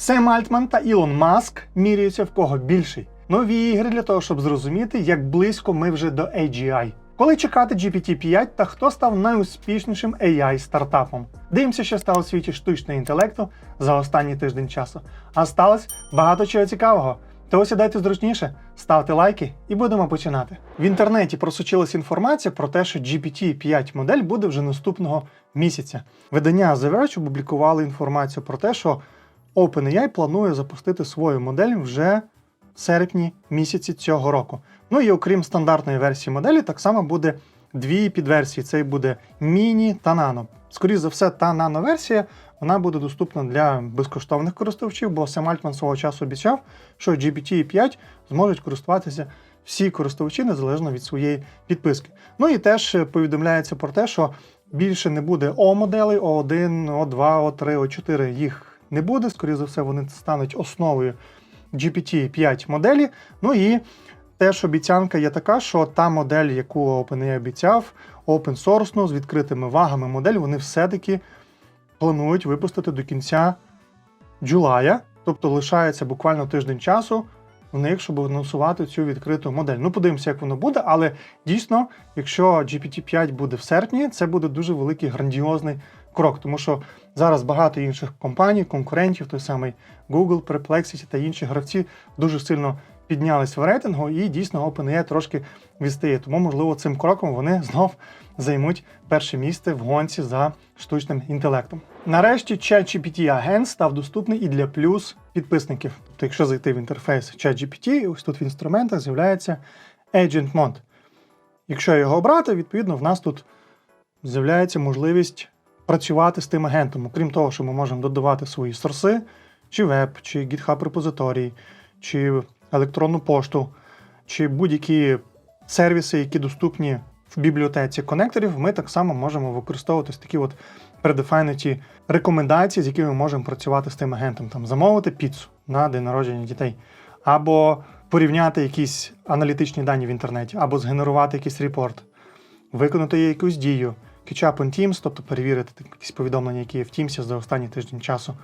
Сем Альтман та Ілон Маск міряються в кого більший. Нові ігри для того, щоб зрозуміти, як близько ми вже до AGI. Коли чекати GPT-5 та хто став найуспішнішим AI стартапом? Дивимося, що стало у світі штучного інтелекту за останній тиждень часу. А сталося багато чого цікавого. То сідайте зручніше, ставте лайки і будемо починати. В інтернеті просочилась інформація про те, що GPT-5 модель буде вже наступного місяця. Видання The Verge опублікували інформацію про те, що OpenAI планує запустити свою модель вже в серпні місяці цього року. Ну і окрім стандартної версії моделі, так само буде дві підверсії: це буде міні та нано. Скоріше за все, та нано-версія вона буде доступна для безкоштовних користувачів, бо Сем Альтман свого часу обіцяв, що GPT-5 зможуть користуватися всі користувачі незалежно від своєї підписки. Ну і теж повідомляється про те, що більше не буде О-моделей, О1, О2, О3, О4 їх не буде. Скоріше за все, вони стануть основою GPT-5 моделі. Ну і теж обіцянка є така, що та модель, яку OpenAI обіцяв, open source, з відкритими вагами модель, вони все-таки планують випустити до кінця Джулая, тобто лишається буквально тиждень часу в них, щоб анонсувати цю відкриту модель. Ну, подивимося, як воно буде, але дійсно, якщо GPT-5 буде в серпні, це буде дуже великий грандіозний крок, тому що зараз багато інших компаній, конкурентів, той самий Google, Perplexity та інші гравці дуже сильно піднялись в рейтингу, і дійсно OpenAI трошки відстає. Тому, можливо, цим кроком вони знов займуть перше місце в гонці за штучним інтелектом. Нарешті ChatGPT агент став доступний і для плюс підписників. Тобто, якщо зайти в інтерфейс ChatGPT, ось тут в інструментах з'являється Agent Mode. Якщо його обрати, відповідно, в нас тут з'являється можливість працювати з тим агентом. Окрім того, що ми можемо додавати свої сорси, чи веб, чи GitHub репозиторій, чи електронну пошту, чи будь-які сервіси, які доступні в бібліотеці конекторів, ми так само можемо використовувати такі от предефайнуті рекомендації, з якими ми можемо працювати з тим агентом, там замовити піцу на день народження дітей, або порівняти якісь аналітичні дані в інтернеті, або згенерувати якийсь репорт, виконати якусь дію, catch up on Teams, тобто перевірити якісь повідомлення, які є в Teams за останній тиждень часу.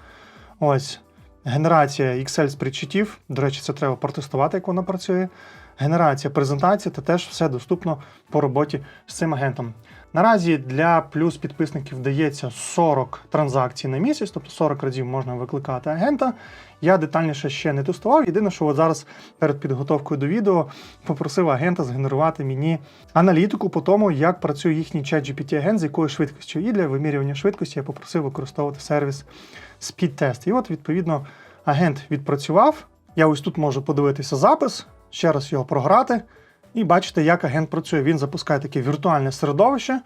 Ось генерація Excel спредшитів. До речі, це треба протестувати, як воно працює. Генерація презентації та теж все доступно по роботі з цим агентом. Наразі для плюс підписників дається 40 транзакцій на місяць, тобто 40 разів можна викликати агента. Я детальніше ще не тестував. Єдине, що от зараз перед підготовкою до відео попросив агента згенерувати мені аналітику по тому, як працює їхній чат GPT агент, з якою швидкістю. І для вимірювання швидкості я попросив використовувати сервіс Speedtest. І от, відповідно, агент відпрацював. Я ось тут можу подивитися запис, ще раз його програти. І бачите, як агент працює. Він запускає таке віртуальне середовище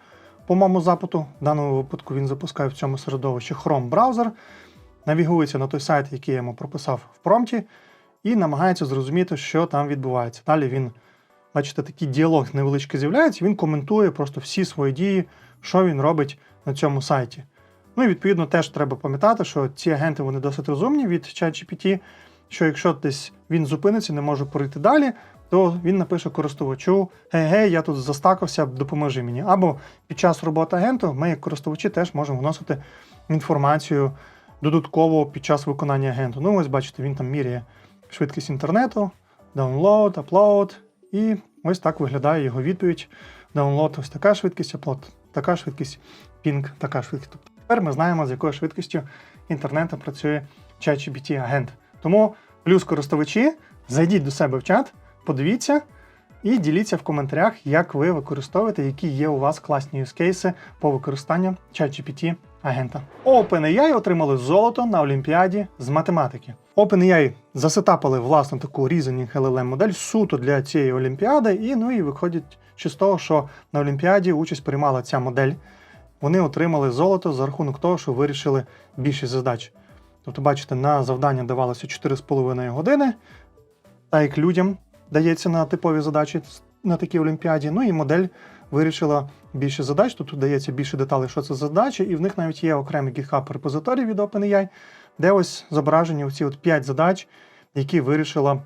по моєму запиту. В даному випадку він запускає в цьому середовищі Chrome браузер, навігується на той сайт, який я йому прописав в промпті, і намагається зрозуміти, що там відбувається. Далі він, бачите, такий діалог невеличкий з'являється, він коментує просто всі свої дії, що він робить на цьому сайті. Ну і відповідно теж треба пам'ятати, що ці агенти вони досить розумні від ChatGPT, що якщо десь він зупиниться, не може пройти далі, то він напише користувачу: гей, гей, я тут застакався, допоможи мені. Або під час роботи агенту ми, як користувачі, теж можемо вносити інформацію додатково під час виконання агенту. Ну, ось бачите, він там міряє швидкість інтернету, download, upload, і ось так виглядає його відповідь. Download ось така швидкість, upload така швидкість, ping така швидкість. Тобто тепер ми знаємо, з якою швидкістю інтернету працює ChatGPT агент. Тому плюс користувачі, зайдіть до себе в чат, подивіться і діліться в коментарях, як ви використовуєте, які є у вас класні юзкейси по використанню ChatGPT агента. OpenAI отримали золото на Олімпіаді з математики. OpenAI засетапили власну таку Reasoning LLM модель суто для цієї олімпіади, і ну і виходять ще з того, що на Олімпіаді участь приймала ця модель. Вони отримали золото за рахунок того, що вирішили більшість задач. Тобто, бачите, на завдання давалося 4,5 години, так як людям дається на типові задачі на такій олімпіаді. Ну і модель вирішила більше задач. Тут дається більше деталей, що це за задачі, і в них навіть є окремий GitHub репозиторій від OpenAI, де ось зображені оці от 5 задач, які вирішила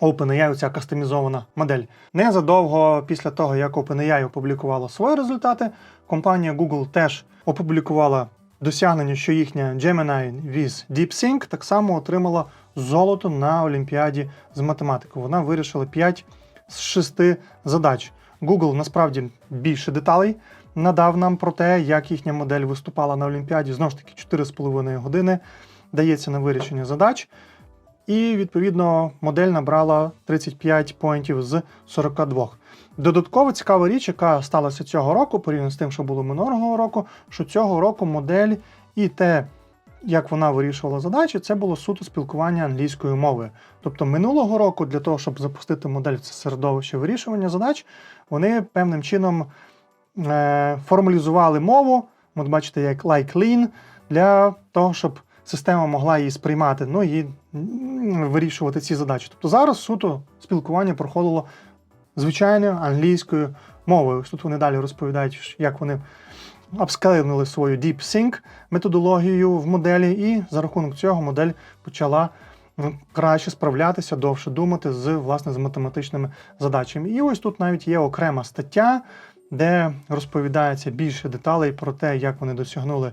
OpenAI, оця кастомізована модель. Незадовго після того, як OpenAI опублікувала свої результати, компанія Google теж опублікувала досягнення, що їхня Gemini with DeepSync так само отримала золото на Олімпіаді з математики. Вона вирішила 5 з 6 задач. Google насправді більше деталей надав нам про те, як їхня модель виступала на Олімпіаді. Знову ж таки, 4,5 години дається на вирішення задач. І відповідно модель набрала 35 поінтів з 42. Додатково цікава річ, яка сталася цього року, порівняно з тим, що було минулого року, що цього року модель і те, як вона вирішувала задачі, це було суто спілкування англійською мовою. Тобто минулого року, для того, щоб запустити модель в це середовище вирішування задач, вони певним чином е, формалізували мову, от бачите, як like lean, для того, щоб система могла її сприймати, ну і вирішувати ці задачі. Тобто зараз суто спілкування проходило звичайною англійською мовою. Тут вони далі розповідають, як вони апскалили свою DeepSync методологію в моделі, і за рахунок цього модель почала краще справлятися, довше думати з власне з математичними задачами. І ось тут навіть є окрема стаття, де розповідається більше деталей про те, як вони досягнули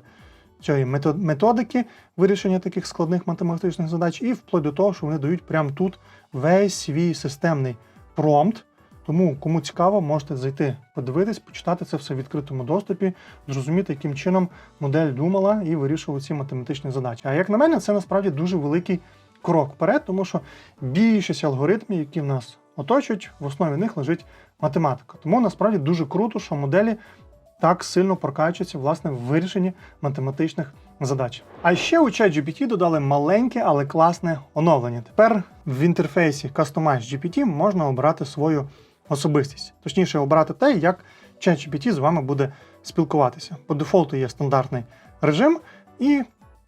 цієї методики вирішення таких складних математичних задач, і вплоть до того, що вони дають прямо тут весь свій системний промпт. Тому, кому цікаво, можете зайти, подивитись, почитати це все в відкритому доступі, зрозуміти, яким чином модель думала і вирішувала ці математичні задачі. А як на мене, це насправді дуже великий крок вперед, тому що більшість алгоритмів, які в нас оточують, в основі них лежить математика. Тому насправді дуже круто, що моделі так сильно прокачуються власне в вирішенні математичних задач. А ще у ChatGPT додали маленьке, але класне оновлення. Тепер в інтерфейсі Customize GPT можна обрати свою особистість, точніше, обрати те, як ChatGPT з вами буде спілкуватися. По дефолту є стандартний режим, і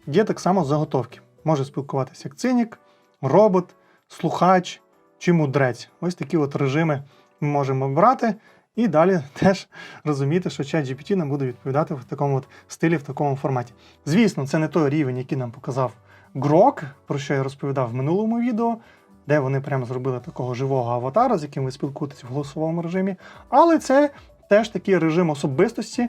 є так само заготовки. Може спілкуватися як цинік, робот, слухач чи мудрець. Ось такі от режими ми можемо обрати. І далі теж розуміти, що ChatGPT нам буде відповідати в такому от стилі, в такому форматі. Звісно, це не той рівень, який нам показав Grok, про що я розповідав в минулому відео, де вони прямо зробили такого живого аватара, з яким ви спілкуєтесь в голосовому режимі. Але це теж такий режим особистості,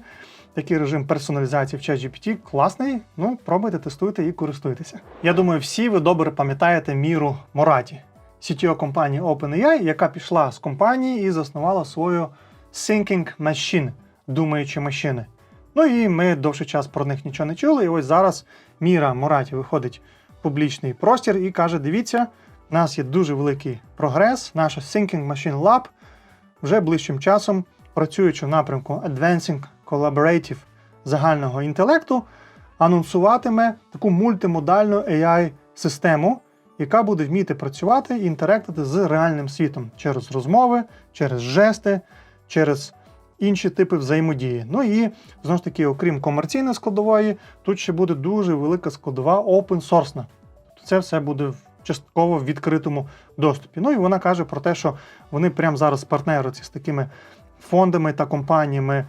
такий режим персоналізації в ChatGPT класний. Ну, пробуйте, тестуйте і користуйтеся. Я думаю, всі ви добре пам'ятаєте міру Мораті, CTO компанії OpenAI, яка пішла з компанії і заснувала свою Thinking Machine, думаючі машини. Ну і ми довший час про них нічого не чули. І ось зараз Міра Мораті виходить в публічний простір і каже: дивіться, у нас є дуже великий прогрес. Наша Thinking Machine Lab вже ближчим часом, працюючи в напрямку Advancing Collaborative загального інтелекту, анонсуватиме таку мультимодальну AI-систему, яка буде вміти працювати і інтерактити з реальним світом через розмови, через жести, через інші типи взаємодії. Ну і знову ж таки, окрім комерційної складової, тут ще буде дуже велика складова open source. Це все буде в- частково в відкритому доступі. Ну і вона каже про те, що вони прямо зараз партнеруються з такими фондами та компаніями,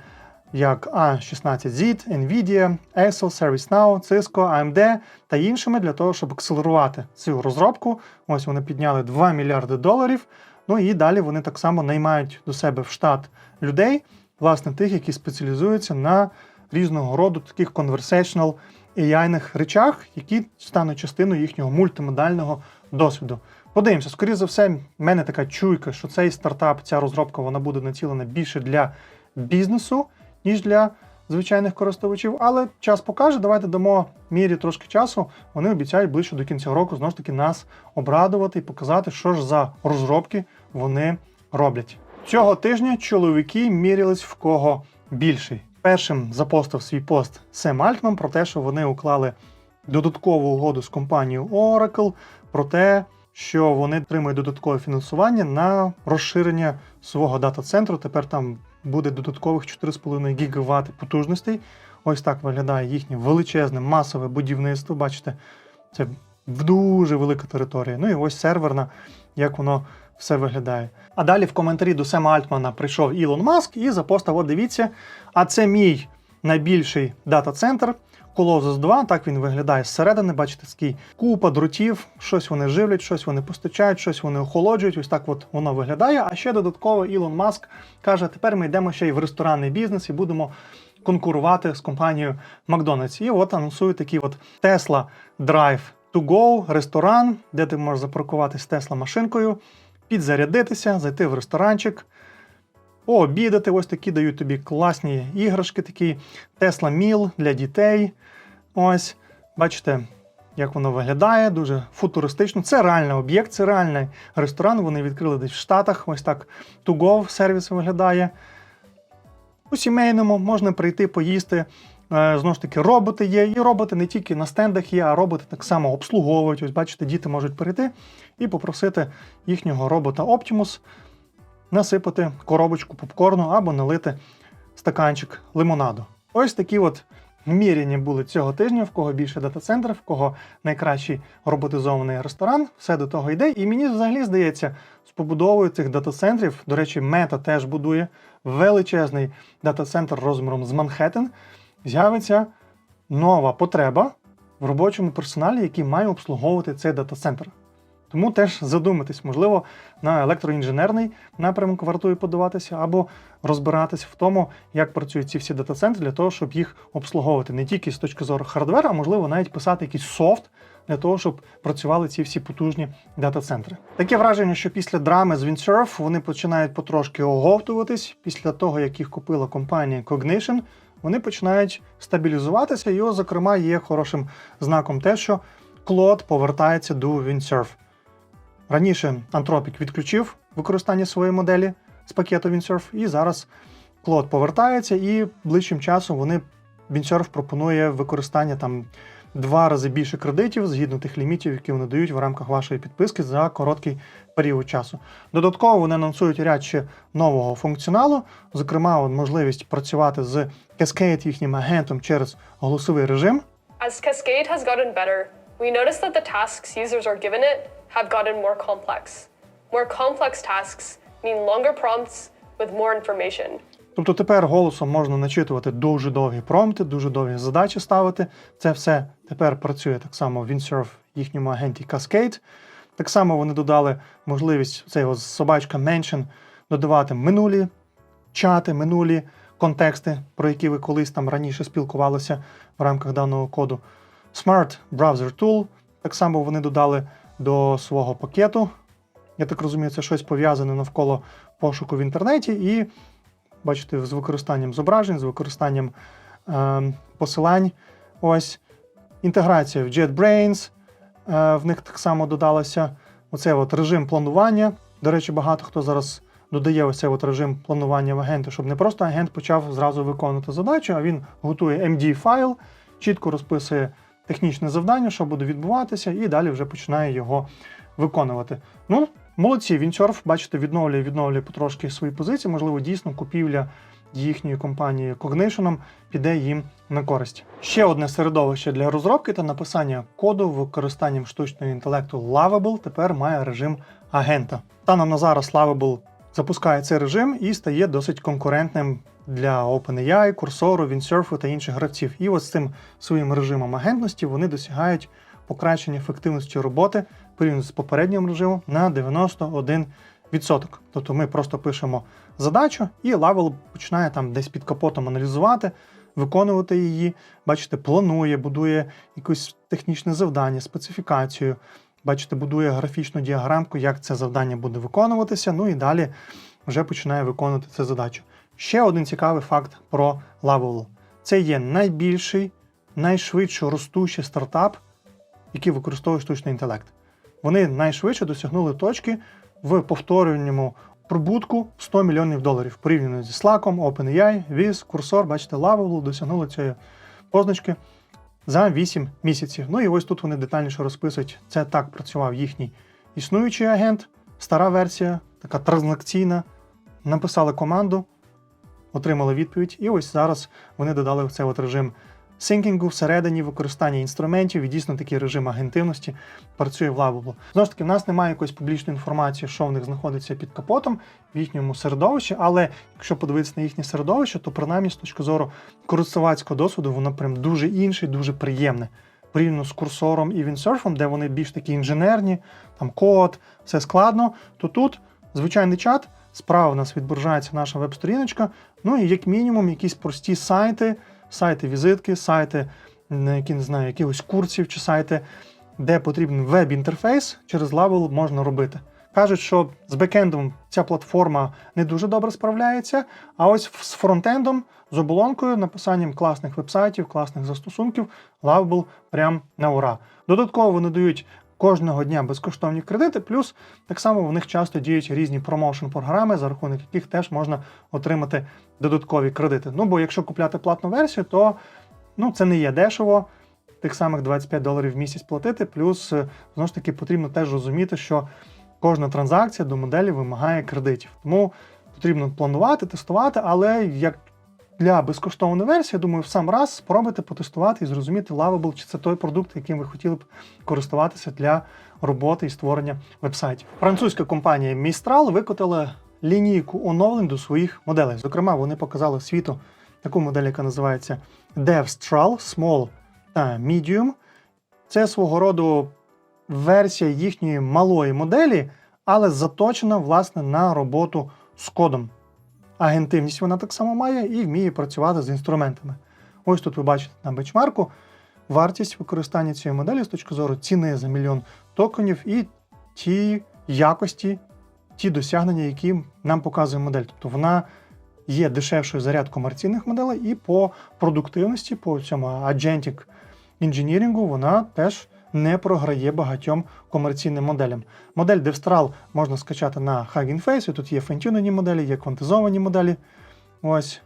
як A16Z, Nvidia, Excel, ServiceNow, Cisco, AMD та іншими для того, щоб акселерувати цю розробку. Ось вони підняли 2 мільярди доларів. Ну і далі вони так само наймають до себе в штат людей, власне, тих, які спеціалізуються на різного роду таких conversational AI-них речах, які стануть частиною їхнього мультимодального досвіду. Подивимося, скоріше за все, в мене така чуйка, що цей стартап, ця розробка, вона буде націлена більше для бізнесу, ніж для звичайних користувачів. Але час покаже. Давайте дамо мірі трошки часу. Вони обіцяють ближче до кінця року знову ж таки нас обрадувати і показати, що ж за розробки вони роблять. Цього тижня чоловіки мірялись в кого більший. Першим запостив свій пост Сем Альтман про те, що вони уклали додаткову угоду з компанією Oracle про те, що вони отримують додаткове фінансування на розширення свого дата-центру. Тепер там буде додаткових 4,5 ГВт потужностей. Ось так виглядає їхнє величезне масове будівництво. Бачите, це дуже велика територія. Ну і ось серверна, як воно все виглядає. А далі в коментарі до Сема Альтмана прийшов Ілон Маск і запостив: от дивіться, а це мій найбільший дата-центр. Colossus 2, так він виглядає зсередини, бачите, такий купа дротів, щось вони живлять, щось вони постачають, щось вони охолоджують. Ось так от воно виглядає. А ще додатково Ілон Маск каже: тепер ми йдемо ще й в ресторанний бізнес і будемо конкурувати з компанією McDonald's. І от анонсують такий от Tesla Drive to Go ресторан, де ти можеш запаркуватись з Tesla машинкою, підзарядитися, зайти в ресторанчик, пообідати. Ось такі дають тобі класні іграшки, такі Tesla Meal для дітей. Ось, бачите, як воно виглядає, дуже футуристично. Це реальний об'єкт, це реальний ресторан. Вони відкрили десь в Штатах. Ось так to go сервіс виглядає. У сімейному можна прийти поїсти. Е, Знову ж таки, роботи є, і роботи не тільки на стендах є, а роботи так само обслуговують. Ось бачите, діти можуть прийти і попросити їхнього робота Optimus насипати коробочку попкорну або налити стаканчик лимонаду. Ось такі от міряння були цього тижня, в кого більше дата-центрів, в кого найкращий роботизований ресторан. Все до того йде. І мені взагалі здається, з побудовою цих дата-центрів, до речі, мета теж будує величезний дата-центр розміром з Манхеттен, з'явиться нова потреба в робочому персоналі, який має обслуговувати цей дата-центр. Тому теж задуматись, можливо, на електроінженерний напрямок вартує подаватися, або розбиратися в тому, як працюють ці всі дата-центри для того, щоб їх обслуговувати не тільки з точки зору хардвера, а можливо навіть писати якийсь софт для того, щоб працювали ці всі потужні дата-центри. Таке враження, що після драми з Windsurf вони починають потрошки оговтуватись після того, як їх купила компанія Cognition. Вони починають стабілізуватися, і, зокрема, є хорошим знаком те, що Клод повертається до Windsurf. Раніше Anthropic відключив використання своєї моделі з пакету Windsurf, і зараз Клод повертається, і ближчим часом вони Windsurf пропонує використання там два рази більше кредитів згідно тих лімітів, які вони дають в рамках вашої підписки за короткий період часу. Додатково вони анонсують ряд ще нового функціоналу, зокрема, можливість працювати з Cascade їхнім агентом через голосовий режим. As Cascade has gotten better, we notice that the tasks users are given it have gotten more complex. More complex tasks mean longer prompts with more information. Тобто тепер голосом можна начитувати дуже довгі промпти, дуже довгі задачі ставити. Це все тепер працює так само в Windsurf їхньому агенті Cascade. Так само вони додали можливість ось собачка Mention додавати минулі чати, минулі контексти, про які ви колись там раніше спілкувалися в рамках даного коду. Smart Browser Tool. Так само вони додали до свого пакету. Я так розумію, це щось пов'язане навколо пошуку в інтернеті, і бачите, з використанням зображень, з використанням е, посилань. Ось інтеграція в JetBrains. Е, в них так само додалося оцей от режим планування. До речі, багато хто зараз додає ось от режим планування в агента, щоб не просто агент почав зразу виконувати задачу, а він готує MD-файл, чітко розписує технічне завдання, що буде відбуватися, і далі вже починає його виконувати. Ну, молодці, Windsurf, бачите, відновлює, відновлює потрошки свої позиції. Можливо, дійсно купівля їхньої компанії Cognition піде їм на користь. Ще одне середовище для розробки та написання коду використанням штучного інтелекту Lovable тепер має режим агента. Станом на зараз Lovable запускає цей режим і стає досить конкурентним для OpenAI, Cursor, Windsurf та інших гравців. І з цим своїм режимом агентності вони досягають покращення ефективності роботи порівняно з попереднім режимом на 91%. Тобто ми просто пишемо задачу, і Laravel починає там десь під капотом аналізувати, виконувати її. Бачите, планує, будує якесь технічне завдання, специфікацію. Бачите, будує графічну діаграмку, як це завдання буде виконуватися. Ну і далі вже починає виконувати цю задачу. Ще один цікавий факт про Laravel. Це є найбільший, найшвидше ростущий стартап, який використовує штучний інтелект. Вони найшвидше досягнули точки в повторюваному прибутку 100 мільйонів доларів порівняно зі Slack, OpenAI, Wiz, Cursor, бачите, Laravel досягнули цієї позначки за 8 місяців. Ну і ось тут вони детальніше розписують, це так працював їхній існуючий агент, стара версія, така транзакційна. Написали команду, отримали відповідь, і ось зараз вони додали в цей от режим синкінгу всередині використання інструментів і дійсно такий режим агентивності працює в Lovable. Знову ж таки, в нас немає якоїсь публічної інформації, що в них знаходиться під капотом в їхньому середовищі, але якщо подивитися на їхнє середовище, то принаймні з точки зору користувацького досвіду воно прям дуже інше, дуже приємне. Порівняно з курсором і Windsurf, де вони більш такі інженерні, там код, все складно, то тут звичайний чат, Справа у нас відображається наша веб-сторіночка. Ну і як мінімум якісь прості сайти, сайти візитки, сайти, які не знаю, якихось курсів чи сайти, де потрібен веб-інтерфейс, через Laravel можна робити. Кажуть, що з бекендом ця платформа не дуже добре справляється, а ось з фронтендом, з оболонкою, написанням класних вебсайтів, класних застосунків, Lovable прям на ура. Додатково вони дають кожного дня безкоштовні кредити, плюс так само в них часто діють різні промоушен програми, за рахунок яких теж можна отримати додаткові кредити. Ну бо якщо купляти платну версію, то ну, це не є дешево. Тих самих 25 доларів в місяць платити, плюс е, знову ж таки потрібно теж розуміти, що кожна транзакція до моделі вимагає кредитів. Тому потрібно планувати, тестувати, але як для безкоштовної версії, я думаю, в сам раз спробуйте потестувати і зрозуміти Lovable, чи це той продукт, яким ви хотіли б користуватися для роботи і створення вебсайтів. Французька компанія Mistral викотила лінійку оновлень до своїх моделей. Зокрема, вони показали світу таку модель, яка називається DevStral Small та Medium. Це свого роду версія їхньої малої моделі, але заточена власне на роботу з кодом. Агентивність вона так само має і вміє працювати з інструментами. Ось тут ви бачите на бенчмарку вартість використання цієї моделі з точки зору ціни за мільйон токенів і ті якості, ті досягнення, які нам показує модель. Тобто вона є дешевшою за ряд комерційних моделей, і по продуктивності, по цьому agentic інженірінгу вона теж не програє багатьом комерційним моделям. Модель Devstral можна скачати на Hugging Face, тут є фентюнені моделі, є квантизовані моделі. Ось,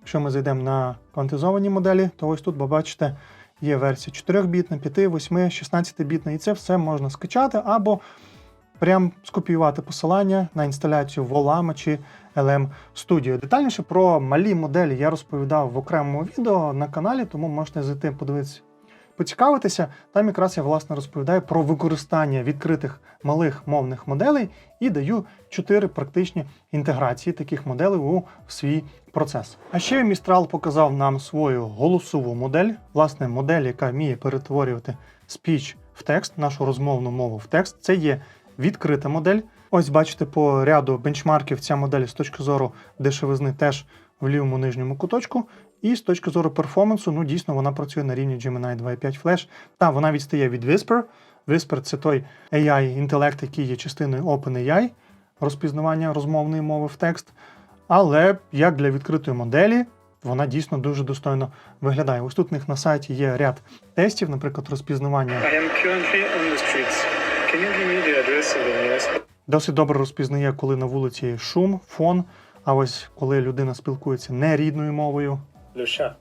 якщо ми зайдемо на квантизовані моделі, то ось тут ви бачите, є версія 4-бітна, 5, 8, 16-бітна, і це все можна скачати або прям скопіювати посилання на інсталяцію в Olama чи LM Studio. Детальніше про малі моделі я розповідав в окремому відео на каналі, тому можете зайти подивитися. Поцікавитися, там якраз я власне розповідаю про використання відкритих малих мовних моделей і даю чотири практичні інтеграції таких моделей у свій процес. А ще Mistral показав нам свою голосову модель, власне, модель, яка вміє перетворювати спіч в текст, нашу розмовну мову в текст. Це є відкрита модель. Ось бачите, по ряду бенчмарків ця модель з точки зору дешевизни теж в лівому нижньому куточку. І з точки зору перформансу, ну дійсно вона працює на рівні Gemini 2.5 Flash. Та вона відстає від Whisper. Whisper це той AI-інтелект, який є частиною OpenAI, розпізнавання розмовної мови в текст. Але як для відкритої моделі, вона дійсно дуже достойно виглядає. Ось тут у них на сайті є ряд тестів, наприклад, розпізнавання Досить добре розпізнає, коли на вулиці шум, фон. А ось коли людина спілкується не рідною мовою le chat,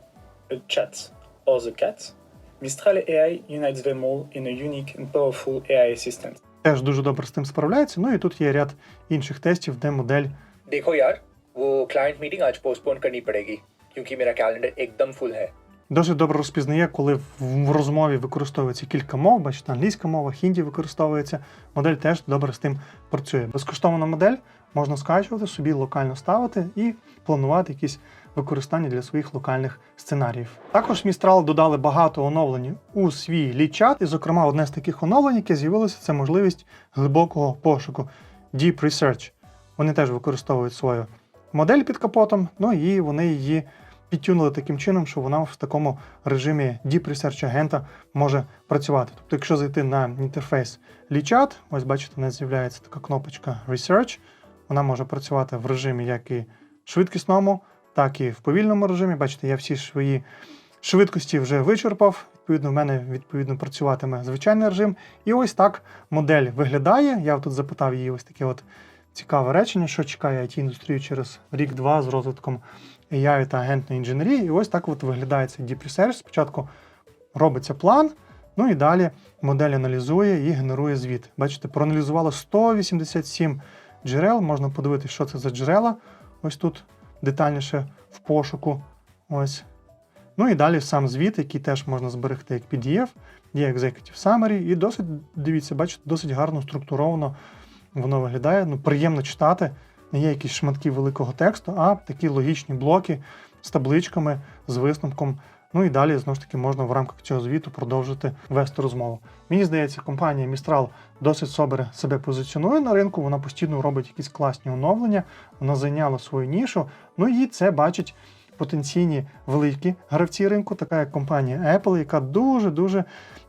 a chat, or the cat, Mistral AI unites them all in a unique and powerful AI assistant. Теж дуже добре з тим справляється. Ну і тут є ряд інших тестів, де модель. Дехо, яр, во client meeting аж postpone карні падегі, кюнки мера календар екдам фул хе. Досить добре розпізнає, коли в розмові використовується кілька мов, бачите, англійська мова, хінді використовується. Модель теж добре з тим працює. Безкоштовна модель можна скачувати, собі локально ставити і планувати якісь використання для своїх локальних сценаріїв. Також Mistral додали багато оновлень у свій лічат, і, зокрема, одне з таких оновлень, яке з'явилося, це можливість глибокого пошуку Deep Research. Вони теж використовують свою модель під капотом, ну і вони її підтюнили таким чином, що вона в такому режимі Deep Research агента може працювати. Тобто, якщо зайти на інтерфейс Лічат, ось бачите, у нас з'являється така кнопочка Research. Вона може працювати в режимі як і швидкісному, так і в повільному режимі. Бачите, я всі свої швидкості вже вичерпав. Відповідно, в мене відповідно працюватиме звичайний режим. І ось так модель виглядає. Я тут запитав її ось таке от цікаве речення, що чекає it індустрію через рік-два з розвитком AI та агентної інженерії. І ось так от виглядає цей Deep Research. Спочатку робиться план, ну і далі модель аналізує і генерує звіт. Бачите, проаналізувало 187 джерел. Можна подивитися, що це за джерела. Ось тут детальніше в пошуку. Ось. Ну і далі сам звіт, який теж можна зберегти як PDF, є Executive Summary, і досить, дивіться, бачите, досить гарно структуровано воно виглядає. Ну, приємно читати. Не є якісь шматки великого тексту, а такі логічні блоки з табличками, з висновком Ну і далі знову ж таки можна в рамках цього звіту продовжити вести розмову. Мені здається, компанія Mistral досить собере себе позиціонує на ринку. Вона постійно робить якісь класні оновлення, вона зайняла свою нішу. Ну і це бачить потенційні великі гравці ринку, така як компанія Apple, яка дуже дуже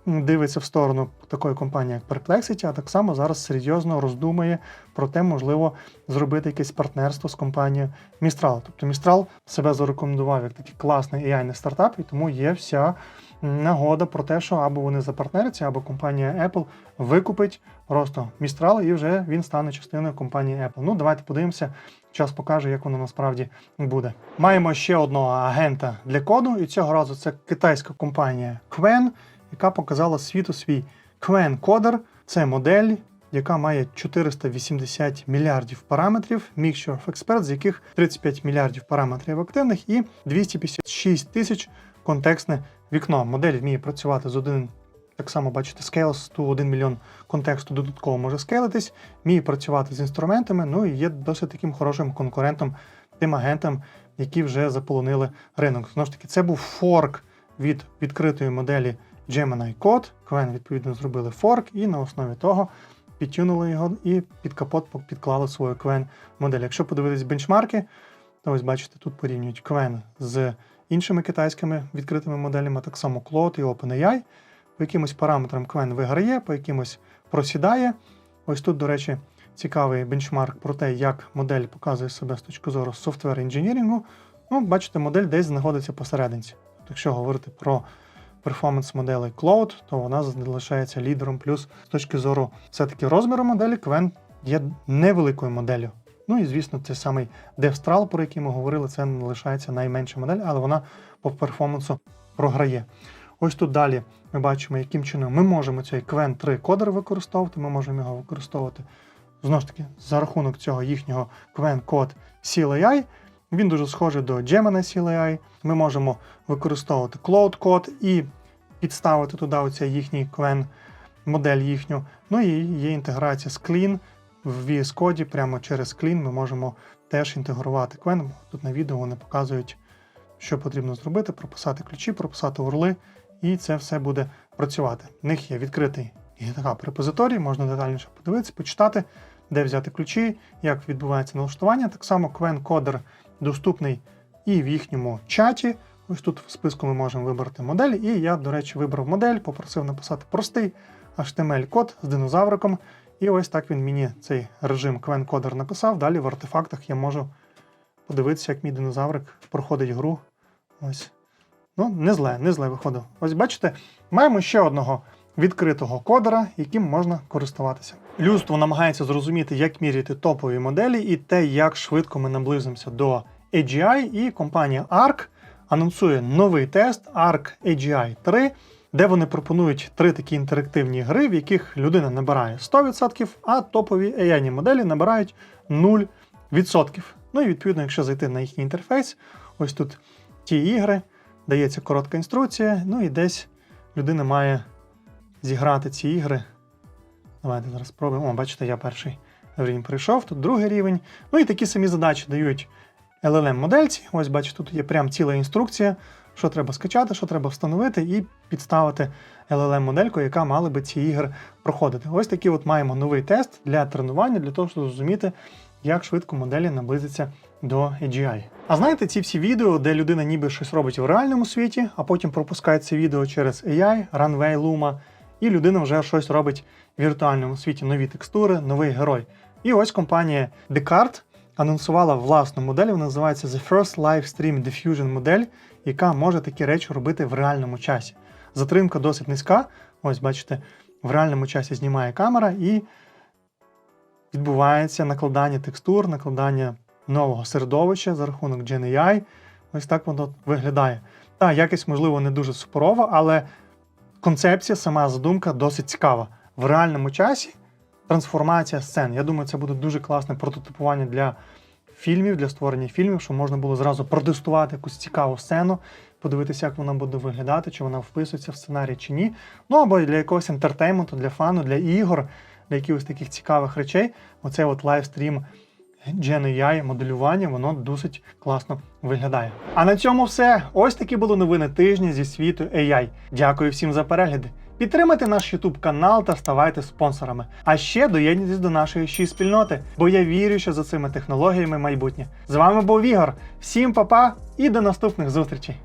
дивиться в сторону такої компанії, як Perplexity, а так само зараз серйозно роздумує про те, можливо, зробити якесь партнерство з компанією Mistral. Тобто Mistral себе зарекомендував як такий класний AI стартап, і тому є вся нагода про те, що або вони запартнеряться, або компанія Apple викупить просто Mistral, і вже він стане частиною компанії Apple. Ну, давайте подивимося. Час покаже, як воно насправді буде. Маємо ще одного агента для коду, і цього разу це китайська компанія Qwen, яка показала світу свій Coder. Це модель, яка має 480 мільярдів параметрів, Mixture of Experts, з яких 35 мільярдів параметрів активних і 256 тисяч контекстне вікно. Модель вміє працювати з один. Так само бачите, Scales, то 1 мільйон контексту додатково може скейлитись, вміє працювати з інструментами, ну і є досить таким хорошим конкурентом тим агентам, які вже заполонили ринок. Знову ж таки, це був форк від відкритої моделі Gemini Code. Qwen, відповідно, зробили форк, і на основі того підтюнули його і під капот підклали свою Qwen модель. Якщо подивитись бенчмарки, то ось бачите, тут порівнюють Qwen з іншими китайськими відкритими моделями, так само Claude і OpenAI. По якимось параметрам Qwen виграє, по якимось просідає. Ось тут, до речі, цікавий бенчмарк про те, як модель показує себе з точки зору софтвер інженірінгу. Ну, бачите, модель десь знаходиться посерединці. Тобто, якщо говорити про перформанс моделей Cloud, то вона залишається лідером. Плюс з точки зору все-таки розміру моделі, Qwen є невеликою моделлю. Ну і звісно, цей самий DevStral, про який ми говорили, це не лишається найменша модель, але вона по перформансу програє. Ось тут далі ми бачимо, яким чином ми можемо цей Qwen 3 кодер використовувати. Ми можемо його використовувати знову ж таки за рахунок цього їхнього Code CLAI. Він дуже схожий до Gemini CLAI. Ми можемо використовувати Cloud Code і підставити туди оцей їхній Qwen модель їхню. Ну і є інтеграція з Clean в VS Code. Прямо через Clean ми можемо теж інтегрувати Qwen. Тут на відео вони показують, що потрібно зробити: прописати ключі, прописати урли, і це все буде працювати. В них є відкритий GitHub репозиторій, можна детальніше подивитися, почитати, де взяти ключі, як відбувається налаштування. Так само Coder доступний і в їхньому чаті. Ось тут в списку ми можемо вибрати модель. І я, до речі, вибрав модель, попросив написати простий HTML-код з динозавриком. І ось так він мені цей режим Coder написав. Далі в артефактах я можу подивитися, як мій динозаврик проходить гру. Ось. Ну, не зле, не зле виходив. Ось бачите, маємо ще одного відкритого кодера, яким можна користуватися. Людство намагається зрозуміти, як міряти топові моделі і те, як швидко ми наблизимося до AGI, і компанія ARC анонсує новий тест ARC AGI 3, де вони пропонують три такі інтерактивні гри, в яких людина набирає 100%, а топові AI моделі набирають 0%. Ну і відповідно, якщо зайти на їхній інтерфейс, ось тут ті ігри, дається коротка інструкція, ну і десь людина має зіграти ці ігри. Давайте зараз спробуємо. О, бачите, я перший рівень пройшов, тут другий рівень. Ну і такі самі задачі дають LLM-модельці. Ось, бачите, тут є прям ціла інструкція, що треба скачати, що треба встановити, і підставити LLM-модельку, яка мала би ці ігри проходити. Ось такий от маємо новий тест для тренування, для того, щоб зрозуміти, як швидко моделі наблизиться до AGI. А знаєте, ці всі відео, де людина ніби щось робить в реальному світі, а потім пропускає це відео через AI, Runway, Luma, і людина вже щось робить в віртуальному світі, нові текстури, новий герой. І ось компанія Descartes анонсувала власну модель, вона називається The First Live Stream Diffusion модель, яка може такі речі робити в реальному часі. Затримка досить низька. Ось, бачите, в реальному часі знімає камера і відбувається накладання текстур, накладання нового середовища за рахунок GenAI. Ось так воно виглядає. Та, якість, можливо, не дуже суперова, але концепція, сама задумка досить цікава. В реальному часі трансформація сцен. Я думаю, це буде дуже класне прототипування для фільмів, для створення фільмів, щоб можна було зразу протестувати якусь цікаву сцену, подивитися, як вона буде виглядати, чи вона вписується в сценарій чи ні. Ну або для якогось ентертейменту, для фану, для ігор, для якихось таких цікавих речей. Оцей от лайвстрім Gen AI моделювання, воно досить класно виглядає. А на цьому все. Ось такі були новини тижня зі світу AI. Дякую всім за перегляди. Підтримайте наш YouTube канал та ставайте спонсорами. А ще доєднуйтесь до нашої ще спільноти, бо я вірю, що за цими технологіями майбутнє. З вами був Ігор. Всім па-па і до наступних зустрічей!